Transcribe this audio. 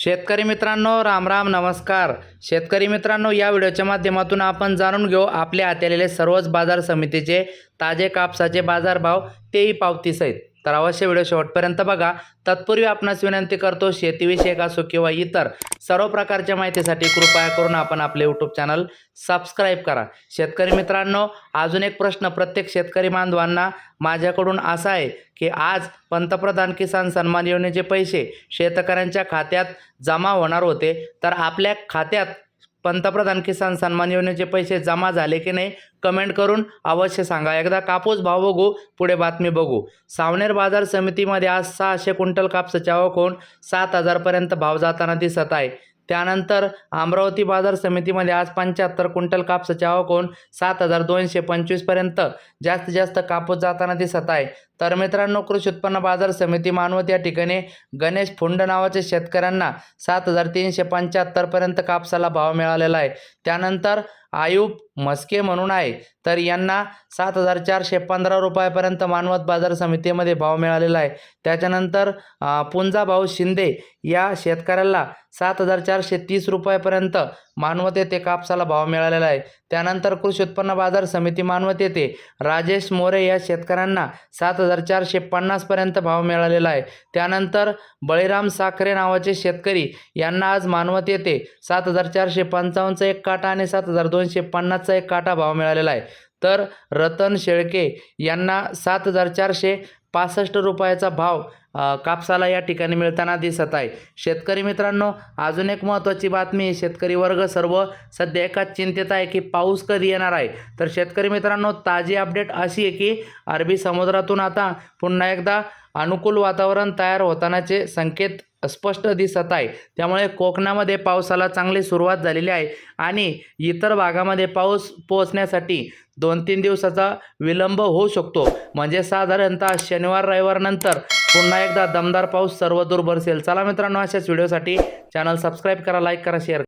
शेतकरी मित्रांनो राम राम नमस्कार. शेतकरी मित्रांनो या व्हिडिओच्या माध्यमातून आपण जाणून घेऊ आपल्या हाती आलेले सर्वच बाजार समितीचे ताजे कापसाचे बाजारभाव तेही पावतीसहित. तर अवश्य व्हिडिओ शेवटपर्यंत बघा. तत्पूर्वी आपणास विनंती करतो शेतीविषयक असो किंवा इतर सर्व प्रकारच्या माहितीसाठी कृपया करून आपण आपले यूट्यूब चॅनल सबस्क्राईब करा. शेतकरी मित्रांनो अजून एक प्रश्न प्रत्येक शेतकरी बांधवांना माझ्याकडून असा आहे की आज पंतप्रधान किसान सन्मान योजनेचे पैसे शेतकऱ्यांच्या खात्यात जमा होणार होते. तर आपल्या खात्यात पंतप्रधान किसान सन्मान योजनेचे पैसे जमा झाले की नाही कमेंट करून अवश्य सांगा. एकदा कापूस भाव बघू पुढे बातमी बघू. सावनेर बाजार समितीमध्ये आज सहाशे क्विंटल कापसाची आवक होऊन सात हजारपर्यंत भाव जाताना दिसत आहे. त्यानंतर अमरावती बाजार समितीमध्ये आज पंच्याहत्तर क्विंटल कापसाची आवक होऊन सात हजार दोनशे पंचवीसपर्यंत जास्तीत जास्त कापूस जाताना दिसत आहे. तर मित्रांनो कृषी उत्पन्न बाजार समिती मानवत या ठिकाणी गणेश फुंड नावाच्या शेतकऱ्यांना सात हजार तीनशे पंच्याहत्तरपर्यंत कापसाला भाव मिळालेला आहे. त्यानंतर आयुब मस्के म्हणून आहे. तर यांना सात हजार चारशे पंधरा रुपयापर्यंत मानवत बाजार समितीमध्ये भाव मिळालेला आहे. त्याच्यानंतर पुंजाभाऊ पुंजा भाऊ शिंदे या शेतकऱ्याला सात हजार चारशे तीस रुपयापर्यंत मानवत येथे कापसाला भाव मिळालेला आहे. त्यानंतर कृषी उत्पन्न बाजार समिती मानवत येथे राजेश मोरे या शेतकऱ्यांना सात हजार चारशे पन्नासपर्यंत भाव मिळालेला आहे. त्यानंतर बळीराम साखरे नावाचे शेतकरी यांना आज मानवत येथे सात हजार चारशे पंचावन्नचा एक काटा आणि सात हजार दोनशे पन्नासचा एक काटा भाव मिळालेला आहे. तर रतन शेळके यांना सात हजार चारशे पासष्ट रुपयाचा भाव कापसाला या ठिकाणी मिळताना दिसत आहे. शेतकरी मित्रांनो अजून एक महत्त्वाची बातमी शेतकरी वर्ग सर्व सध्या एकाच चिंतेत आहे की पाऊस कधी येणार आहे? तर शेतकरी मित्रांनो ताजी अपडेट अशी आहे की अरबी समुद्रातून आता पुन्हा एकदा अनुकूल वातावरण तयार होतानाचे संकेत स्पष्ट दिसत आहे. त्यामुळे कोकणामध्ये पावसाला चांगली सुरुवात झालेली आहे आणि इतर भागामध्ये पाऊस पोहोचण्यासाठी दोन तीन दिवसाचा विलंब होऊ शकतो. म्हणजे साधारणतः शनिवार रविवारनंतर पुन्हा एकदा दमदार पाऊस सर्व दूर बरसेल. चला मित्रांनो अशाच व्हिडिओसाठी चॅनल सबस्क्राईब करा लाईक करा शेअर